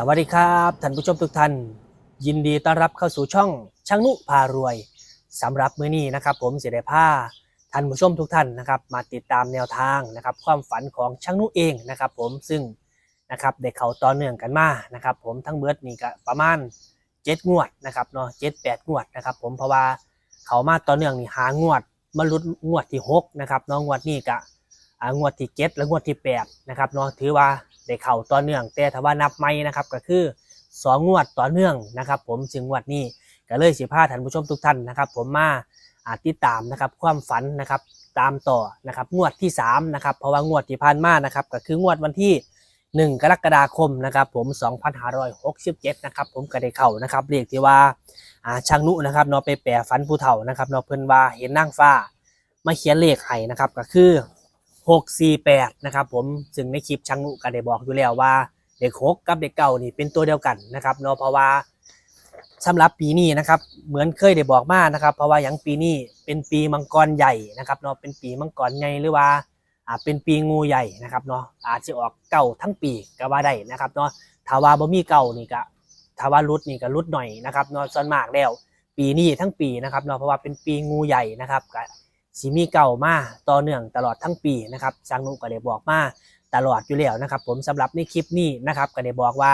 สวัสดีครับท่านผู้ชมทุกท่าน ยินดีต้อนรับเข้าสู่ช่องช่างนุพารวยสำหรับมื้อนี้นะครับ ผมเสียดผ้าท่านผู้ชมทุกท่านนะครับมาติดตามแนวทางนะครับ ความฝันของช่างนุเองนะครับ ผมซึ่งนะครับได้เขาต่อเนื่องกันมานะครับ ผมทั้งเบิร์ดนี่ก็ประมาณเจ็ดงวดนะครับเนาะเจ็ดแปดงวดนะครับ ผมเพราะว่าเขามาต่อเนื่องนี่หางวดมาลุดงวดที่หกนะครับนาะงงวดนี้ก็อ่า งวดที่เจ็ดและงวดที่แปดนะครับเนาะถือว่าได้เข่าต่อเนื่อง แต่ถ้าว่านับไม่นะครับก็คือสองงวดต่อเนื่องนะครับผมซึ่งงวดนี้ก็เลยสิพาท่านผู้ชมทุกท่านนะครับผมมาอาติดตามนะครับความฝันนะครับตามต่อนะครับงวดที่สามนะครับเพราะว่างวดที่ผ่านมานะครับก็คืองวดวันที่หนึ่งกรกฎาคมนะครับผม 2567นะครับผมก็ได้เข่านะครับเรียกที่ว่าอ่าช่างนุนะครับเนาะไปแปลฝันผู้เฒ่านะครับเนาะเพิ่นว่าเห็นนางฟ้ามาเขียนเลขให้นะครับก็คือ 648 นะครับผมซึ่งในคลิปช่างนุก็ได้บอกอยู่แล้วว่าเด็กหกกับเด็กเก่านี่เป็นตัวเดียวกันนะครับเนาะเพราะว่าสำหรับปีนี้นะครับเหมือนเคยได้บอกมานะครับ เพราะว่าอย่างปีนี้เป็นปีมังกรใหญ่นะครับเนาะเป็นปีมังกรใหญ่หรือว่าอ่าเป็นปีงูใหญ่นะครับเนาะอาจจะออกเก่าทั้งปีก็ว่าได้นะครับเนาะถ้าว่าบ่มีเก่านี่ก็ถ้าว่ารุดนี่ก็รุดหน่อยนะครับเนาะส่วนมากแล้ว ปีนี้ทั้งปีนะครับเนาะเพราะว่าเป็นปีงูใหญ่นะครับก็ สีมีเก่ามาต่อเนื่องตลอดทั้งปีนะครับจางนุก็ได้บอกมาตลอดอยู่แล้วนะครับ ผมสำหรับในคลิปนี้นะครับก็ได้บอกว่า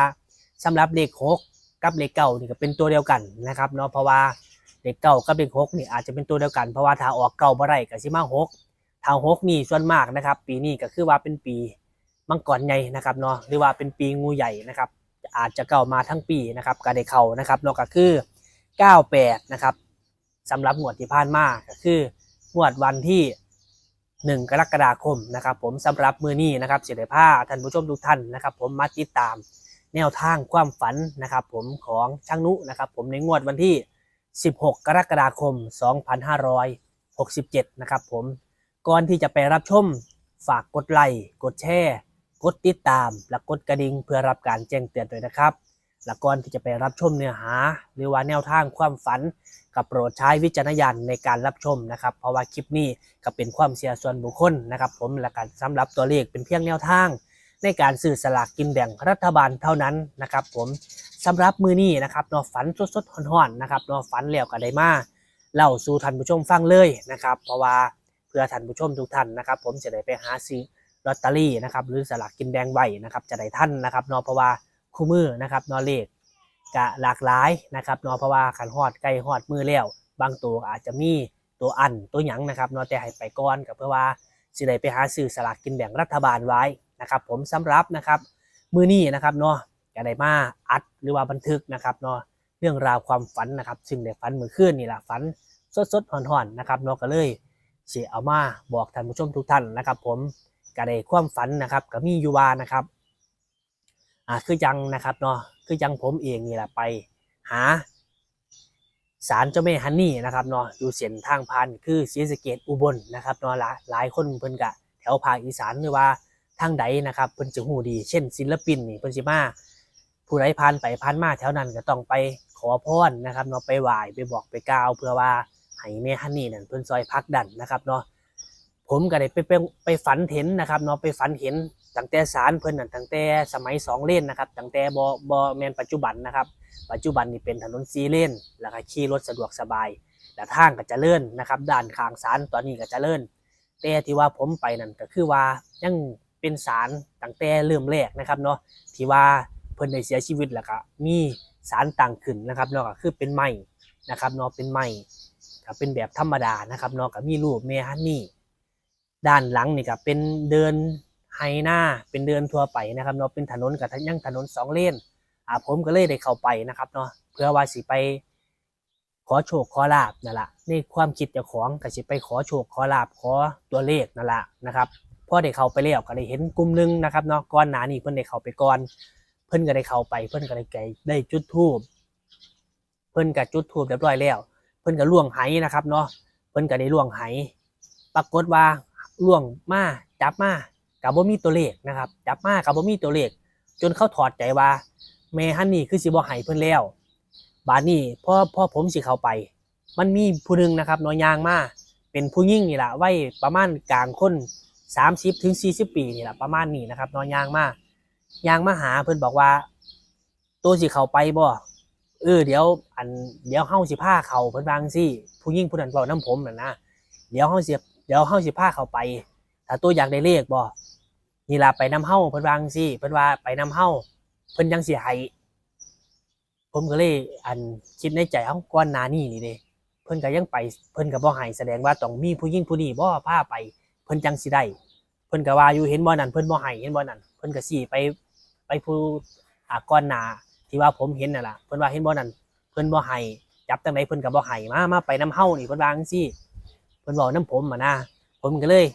สำหรับเลขหกกับเลขเก่านี่ก็เป็นตัวเดียวกันนะครับเนาะเพราะว่าเลขเก่ากับเลขหกนี่อาจจะเป็นตัวเดียวกันเพราะว่าถ้าออกเก่าบ่ได้ก็สิมาหกถ้าหกนี่ส่วนมากนะครับ ปีนี้ก็คือว่าเป็นปีมังกรใหญ่นะครับเนาะหรือว่าเป็นปีงูใหญ่นะครับ อาจจะเก่ามาทั้งปีนะครับก็ได้เข้านะครับเนาะก็คือ 98 นะครับสำหรับงวดที่ผ่านมาก็คือ งวดวันที่ 1 กรกฎาคมนะครับผมสำหรับมือนี้นะครับเสียดายผ้าท่านผู้ชมทุกท่านนะครับผมมาติดตามแนวทางความฝันนะครับผมของช่างนุนะครับผมในงวดวันที่ 16 กรกฎาคม 2567 นะครับผมก่อนที่จะไปรับชมฝากกดไลค์กดแชร์ กดติดตาม และกดกระดิ่งเพื่อรับการแจ้งเตือนด้วยนะครับ และก่อนที่จะไปรับชมเนื้อหา หรือว่าแนวทางความฝันกับโปรดใช้วิจารณญาณในการรับชมนะครับ เพราะว่าคลิปนี้ก็เป็นความเสียส่วนบุคคลนะครับ ผมและการสำหรับตัวเลขเป็นเพียงแนวทาง ในการสื่อสลากกินแบ่งรัฐบาลเท่านั้นนะครับ ผมสำหรับมือนี้นะครับนอฝันสดๆห่อนๆนะครับนอฝันแล้วก็ได้มาเล่าสู่ท่านผู้ชมฟังเลยนะครับ เพราะว่าเพื่อท่านผู้ชมทุกท่านนะครับ ผมจะได้ไปหาซื้อลอตเตอรี่นะครับหรือสลากกินแบ่งไว้นะครับจะได้ท่านนะครับนอเพราะว่า คู่มือนะครับนอเลขกะหลากหลายนะครับนาะเพราะว่าขันฮอดใกล้ฮอดมือแล้ว บางตัวอาจจะมีตัวอันตัวหยังนะครับนาะแต่ให้ไปก่อนกับเพื่อว่าสิได้ไปหาซื้อสลากกินแบ่งรัฐบาลไว้นะครับ ผมสำหรับนะครับมือนี้นะครับเนาะก็ได้มาอัดหรือว่าบันทึกนะครับเนาะเรื่องราวความฝันนะครับ ซึ่งได้ฝันเมื่อคืนนี่แหละฝันสดๆห่อนๆนะครับเนาะก็เลยเสียเอามาบอกท่านผู้ชมทุกท่านนะครับ ผมก็ได้ความฝันนะครับก็มีอยู่ว่านะครับ อ่าคือยังนะครับเนาะคือยังผมเองนี่แหละไปหาศาลเจ้าแม่ฮันนี่นะครับเนาะอยู่เส้นทางพันคือศรีสะเกดอุบลนะครับเนาะหลายคนเพิ่นกะแถวภาคอีสานหรือว่าทางใดนะครับเพิ่นจะหูดี เช่น ศิลปินนี่เพิ่นสิมาผู้ใดผ่านไปผ่านมาแถวนั้นก็ต้องไปขอพรนะครับเนาะไปไหว้ไปบอกไปกล่าว เพื่อว่าให้แม่ฮันนี่นั่นเพิ่นซอยพักดันนะครับเนาะ ผมก็ได้ไปไปไปฝันเห็นนะครับเนาะไปฝันเห็นตั้งแต่สารเพิ่นนั่นตั้งแต่สมัยสองเลนนะครับตั้งแต่บอบอแมนปัจจุบันนะครับ ปัจจุบันนี่เป็นถนนซีเลนแล้วก็ขี่รถสะดวกสบายและทางก็จะเลื่อนนะครับ ด้านข้างศาลตอนนี้ก็จะเลื่อนแต่ที่ว่าผมไปนั่นก็คือว่ายังเป็นศาลตั้งแต่เริ่มแรกนะครับเนาะที่ว่าเพิ่นได้เสียชีวิตแล้วก็มีศาลตั้งขึ้นนะครับเนาะก็คือเป็นไม้นะครับเนาะเป็นไม้ก็เป็นแบบธรรมดานะครับเนาะก็มีรูปแม่ฮันนี่ ด้านหลังนี่ก็เป็นเดินไฮหน้าเป็นเดินทั่วไปนะครับเนาะเป็นถนนกับยังถนนสองเลนอ่าผมก็เลยได้เข้าไปนะครับเนาะเพื่อว่าสิไป ขอโชคขอลาบนั่นแหละในความคิดเจ้าของก็สิไปขอโชคขอลาบขอตัวเลขนั่นแหละนะครับพอได้เข้าไปแล้วก็ได้เห็นกลุ่มหนึงนะครับเนาะก่อนหนานี้เพิ่นได้เข้าไปก่อน เพิ่นก็ได้เข้าไปเพิ่นก็ได้ไกได้จุดธูปเพิ่นก็จุดธูปเรียบร้อยแล้ว เพิ่นก็ล่วงไหนะครับเนาะเพิ่นก็ได้ล่วงไหปรากฏว่า ล่วงมาจับมากับบ่มีตัวเลขนะครับ จับมากับบ่มีตัวเลข จนเขาถอดใจว่าแม่ฮันนี่คือสิบ่ให้เพิ่นแล้ว บาดนี้พ่อพ่อผมสิเข้าไป มันมีผู้หนึงนะครับน้อยยางมาเป็นผู้หญิงนี่แหละวัยประมาณกลางคน30ถึง40 ปีนี่แหละประมาณนี้นะครับน้อยยางมายางมาหาเพิ่นบอกว่า ตัวสิเข้าไปบ่เออเดี๋ยวอันเดี๋ยวเฮาสิพาเขาเพิ่นวางซี่ผู้หญิงผู้นั้นเว้านํผมน่ะนะเดี๋ยวเฮาสิ เดี๋ยวเฮาสิพาเขาไป ถ้าตัวอยากได้เลขบ่นี่ล่ะไปนํเฮาเพิ่นวาจังซี่เพิ่นว่าไปนํเฮาเพิ่นจังสิให้ผมก็เลยอันคิดในใจเอาก่อนหน้านี้นี่เด้เพิ่นก็ยังไปเพิ่นก็บ่ให้แสดงว่าต้องมีผู้หญิงผู้นี้บ่พาไป เพิ่นจังสิได้เพิ่นก็ว่าอยู่เห็นบ่นั่นเพิ่นบ่ให้เห็นบ่นั่นเพิ่นก็สิไปไปผู้อ่าก่อนหน้าที่ว่าผมเห็นน่ะล่ะเพิ่นว่าเห็นบ่นั่นเพิ่นบ่ให้จับจังไดเพิ่นก็บ่ให้มามาไปนํเฮานี่เพิ่นว่าจังซี่ เพิ่นเว้านํผมอะนะผมก็เลย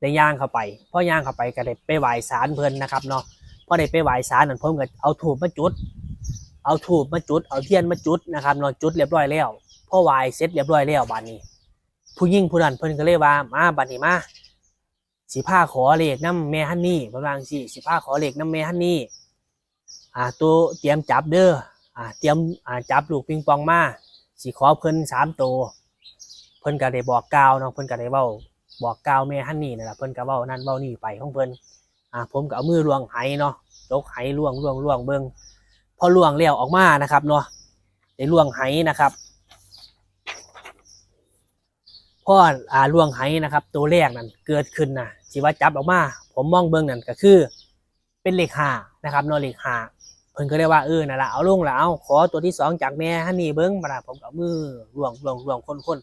ได้ย่างเข้าไปพอย่างเข้าไปก็ได้ไปไหว้ศาลเพิ่นนะครับเนาะพอได้ไปไหว้ศาลนั่นผมก็เอาธูปมาจุด เอาธูปมาจุด เอาเทียนมาจุดนะครับเนาะจุดเรียบร้อยแล้วพอไหว้เสร็จเรียบร้อยแล้วบัดนี้ ผู้หญิงผู้นั้นเพิ่นก็เลยว่ามาบัดนี้มาสิผ้าขอเลขน้ำแม่ฮันนี่ประมาสิสิผ้าขอเลขน้ำแม่ฮันนี่อ่าตัวเตรียมจับเด้ออ่าเตรียมอ่าจับลูกปิงปองมาสิขอเพิ่นสามตัว เพิ่นก็ได้บอกกล่าวเนาะเพิ่นก็ได้เว้าบอกกล่าวแม่ฮันนี่นั่นแหละเพิ่นก็เว้านั่นเว้านี่ไปของเพิ่นอ่าผมก็เอามือล้วงไหเนาะยกไหล้วงล้วงล้วงเบิ่งพอล้วงแล้วออกมานะครับเนาะได้ล้วงไหนะครับพ่ออ่าล่วงไหนะครับ ตัวแรกนั่นเกิดขึ้นนะสิว่าจับออกมา ผมมองเบิ่งนั่นก็คือ เป็นเลขห้านะครับเนอเลขห้าเพิ่นก็เรียกว่าเออนั่นละเอาลงแล้วเอาขอตัวที่สองจากแม่ฮันนี่เบิ่งมาละผมก็มือล่วงล่วงล่วงคนคน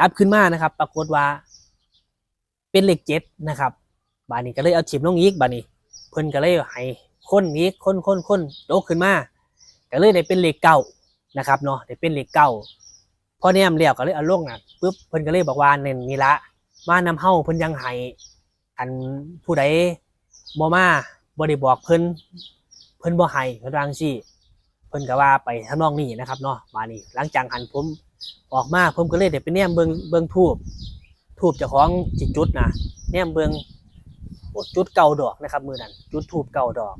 จับขึ้นมานะครับ ปรากฏว่า เป็นเหลขเจ็ดนะครับบาดนี้ก็เลยเอาถิมลงอีกบาดนี้ เพิ่นก็เลยให้ค้นอีกค้นค้นค้นโตขึ้นมาก็เลยได้เป็นเหลขเก้านะครับเนาะได้เป็นเหลขเก้าพอแนมเรียวก็เลยเอาลงอะปุ๊บเพิ่นก็เลยบอกว่าเน้นนี่ละมานำเฮาเพิ่นยังให้อันผู้ใดบ่มาบ่ได้บอกเพิ่นเพิ่นบ่ให้เพิ่นวางซี่เพิ่นก็ว่าไปทำนองนี้นะครับเนาะมานี่หลังจากหันผม ออกมาผมก็เลยได้ไปแนมเบิงเบิงทูบทูบจ้าของจิจุดนะแนมเบิงโอ้จุดเก่าดอกนะครับ มือนั้นจุดทูบเก่าดอก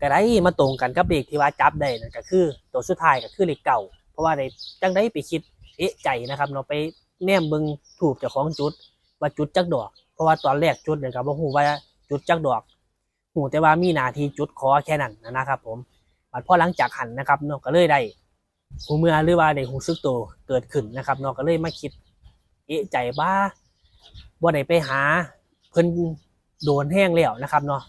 ก็ได้มาตรงกันกับเลขที่ว่าจับได้นั่นก็คือตัวสุดท้ายก็คือเลขเก่า เพราะว่าได้จังได้ไปคิดเอะใจนะครับเนาะไปแนมเบิงถูกเจ้าของจุดว่าจุดจักดอก เพราะว่าตอนแรกจุดเนี่ยก็บ่ฮู้ว่าจุดจักดอกฮู้แต่ว่ามีนาทีจุดขอแค่นั้นนะครับ ผมบัดพอหลังจากหันนะครับเนาะก็เลยได้ หูเมื่อหรือว่าได้หูซึกโตวเกิดขึ้นนะครับเนาะก็เลยมาคิด เอะใจว่าบ่ได้ไปหา เพิ่นโดนแห้งแล้วนะครับเนาะ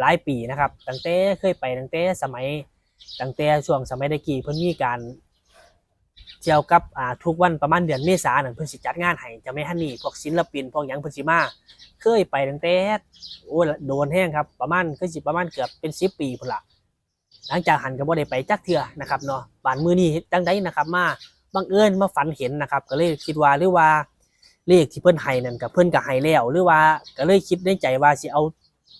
หลายปีนะครับตั้งแต่เคยไปตั้งแต่สมัยตั้งแต่ช่วงสมัยตะกี้เพิ่นมีการเกี่ยวกับอ่าทุกวันประมาณเดือนเมษายนนเพิ่นสิจัดงานให้จะไม่ฮันนี่พวกศิลปินพวกหยังเพิ่นสิมาเคยไปตั้งแต่โอ้โดนแห้งครับประมาณก็สิประมาณเกือบเป็น10ปีพุ่นละ หลังจากหันก็บ่ได้ไปจักเทื่อนะครับเนาะบานมือนี้จังไดนะครับ มาบังเอิญมาฝันเห็นนะครับ ก็เลยคิดว่าหรือว่าเลขที่เพิ่นให้นั่นกับเพิ่นก็ให้แล้วหรือว่าก็เลยคิดในใจว่าสิเอา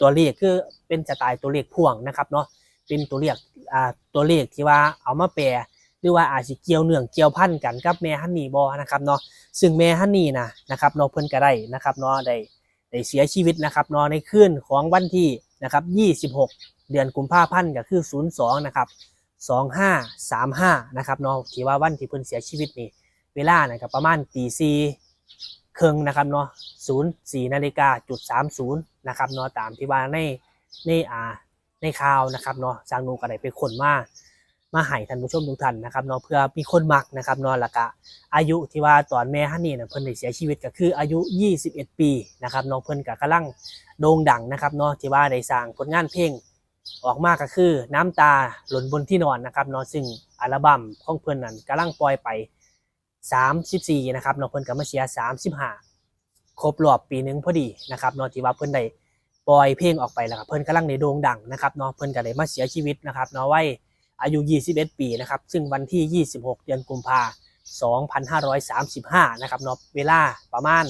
ตัวเลขคือเป็นสไตล์ตัวเลขพ่วงนะครับเนาะเป็นตัวเลขอ่าตัวเลขที่ว่าเอามาแปลหรือว่าอาจสิเกี่ยวเนื่องเกี่ยวพันกันกับแม่ฮันนี่บอนะครับเนาะซึ่งแม่ฮันนี่นะนะครับเนาะเพิ่นก็ได้นะครับเนาะได้ได้เสียชีวิตนะครับเนาะในคืนของวันที่นะครับ26 เดือนกุมภาพันธ์ก็คือ 02 นะครับ 2535 นะครับเนาะที่ว่าวันที่เพิ่นเสียชีวิตนี่ เวลานะครับประมาณตีสี่ครึ่งนะครับเนาะ04นาฬิกาจุด30 นะครับเนาะตามที่ว่าในในอ่าในข่าวนะครับเนาะจางนูก็ได้ไปคนมามาให้ท่านผู้ชมทุกท่านนะครับเนาะเพื่อมีคนมักนะครับเนาะล้วก็อายุที่ว่าตอนแม่ฮันนี่เนี่ยเพิ่นได้เสียชีวิตก็คืออายุ 21 ปีนะครับเนาะเพิ่นก็กำลังโด่งดังนะครับเนาะที่ว่าได้สร้างผลงานเพลง ออกมาก็คือน้ำตาหล่นบนที่นอนนะครับเนาะซึ่งอัลบั้มของเพิ่อนนั้นกำลังปล่อยไป 34 นะครับเนาะเพิ่อนก็มาเสีย35 ครบรอบปีหนึงพอดีนะครับเนาะที่ว่าเพิ่อนได้ปล่อยเพลงออกไปแล้วครับเพิ่อนกำลังในโด่งดังนะครับเนาะเพิ่อนก็ได้มาเสียชีวิตนะครับเนาะวัยอายุ 21 ปีนะครับซึ่งวันที่ 26 เดือนกุมภา2535 นะครับเนาะเวลาประมาณ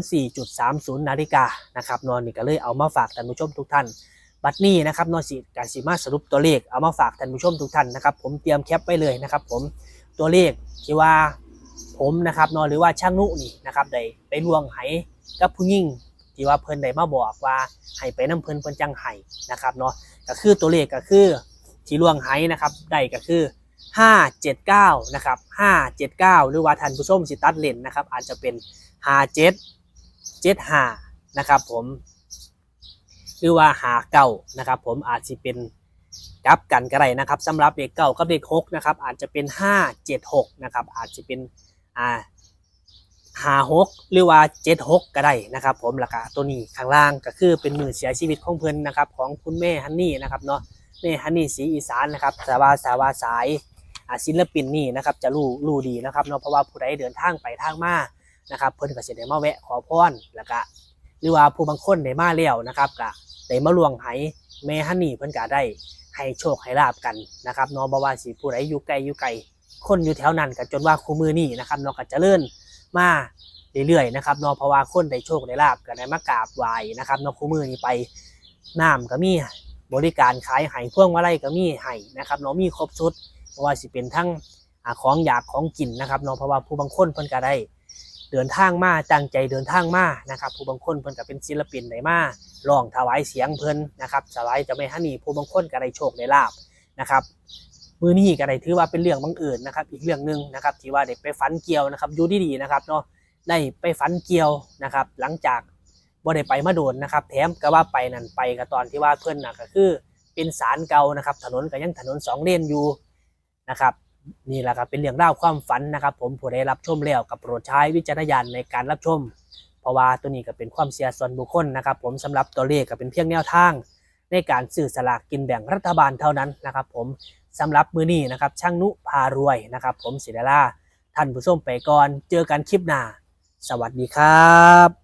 04.30 นาฬิกานะครับเนาะนี่ก็เลยเอามาฝากท่านผู้ชมทุกท่าน บัดนี้นะครับนาะสิการสิมาสรุปตัวเลขเอามาฝากท่านผู้ชมทุกท่านนะครับ ผมเตรียมแคปไว้เลยนะครับผมตัวเลขที่ว่าผมนะครับนาะหรือว่าช่างนุนี่นะครับได้ไปลวงไหกับผู้หญิงที่ว่าเพิ่นได้มาบอกว่าให้ไปน้ำเพิ่นเพิ่นจังไห้นะครับเนาะก็คือตัวเลขก็คือที่ล่วงไห้นะครับได้ก็คือ579นะครับ579 หรือว่าท่านผู้ชมสิตัดเลนนะครับอาจจะเป็น 57 75นะครับผม หรือว่า59นะครับ ผมอาจสิเป็นกลับกันก็ได้นะครับสำหรับเลขเก้ากับเลขหกนะครับ อาจจะเป็นห้าเจ็ดหกนะครับ อาจจะเป็นอ่าหาหกหรือว่าเจ็ดหกก็ได้นะครับ ผมแล้วก็ตัวนี้ข้างล่างก็คือเป็นมือเสียชีวิตของเพิ่อนนะครับ ของคุณแม่ฮันนี่นะครับเนาะแม่ฮันนี่สีอีสานนะครับสาวาสาวาสายอาศิลปินนี่นะครับจะรู้รู้ดีนะครับเนาะเพราะว่าผู้ใดเดินทางไปทางมานะครับ เพิ่นก็สิได้มาแวะขอพรแล้วก็หรือว่าผู้บางคนได้มาแล้วนะครับก็ ได้มาลวงไหแม่ฮันนี่เพิ่นก็ได้ให้โชคให้ลาบกันนะครับเนาะบ่ว่าสิผู้ใดอยู่ไกลอยู่ไกลคนอยู่แถวนั้นก็จนว่าคู่มือนี่นะครับเนาะก็เจริญมาเรื่อยๆนะครับเนาะเพราะว่าคนได้โชคได้ลาบก็ได้มากราบไหว้นะครับเนาะคู่มือนี่ไปน้ำก็มีบริการขายไห้พ่วงมาลัยก็มีไห้นะครับเนาะมีครบชุดเพราะว่าสิเป็นทั้งของอยากของกินนะครับเนาะเพราะว่าผู้บางคนเพิ่นก็ได้ เดินทางมาตั้งใจเดินทางมานะครับผู้บางคนเพิ่นก็เป็นศิลปินได้มาร้องถวายเสียงเพิ่นนะครับถวายจะไม่ฮันนี่ผู้บางคนก็ได้โชคได้ลาบนะครับมือนี้ก็ได้ถือว่าเป็นเรื่องบังเอิญนะครับ อีกเรื่องหนึ่งนะครับที่ว่าได้ไปฝันเกี่ยวนะครับอยู่ดีๆนะครับเนาะได้ไปฝันเกี่ยวนะครับ หลังจากบ่ได้ไปมาโดนนะครับ แถมก็ว่าไปนั่นไปก็ตอนที่ว่าเพิ่นน่ะก็คือเป็นศาลเก่านะครับ ถนนก็ยังถนนสองเลนอยู่นะครับ นี่แหละครับเป็นเรื่องราความฝันนะครับ ผมผู้ใดรับชมแล้วกับโปรดใช้วิจารณญาณในการรับชม เพราะว่าตัวนี้ก็เป็นความเสียส่วนบุคคลนะครับ ผมสำหรับตัวเลขก็เป็นเพียงแนวทาง ในการสื่อสลากกินแบ่งรัฐบาลเท่านั้นนะครับ ผมสำหรับมือนี้นะครับช่างนุพารวยนะครับ ผมศิลาท่านผู้ชมไปก่อน เจอกันคลิปหน้า สวัสดีครับ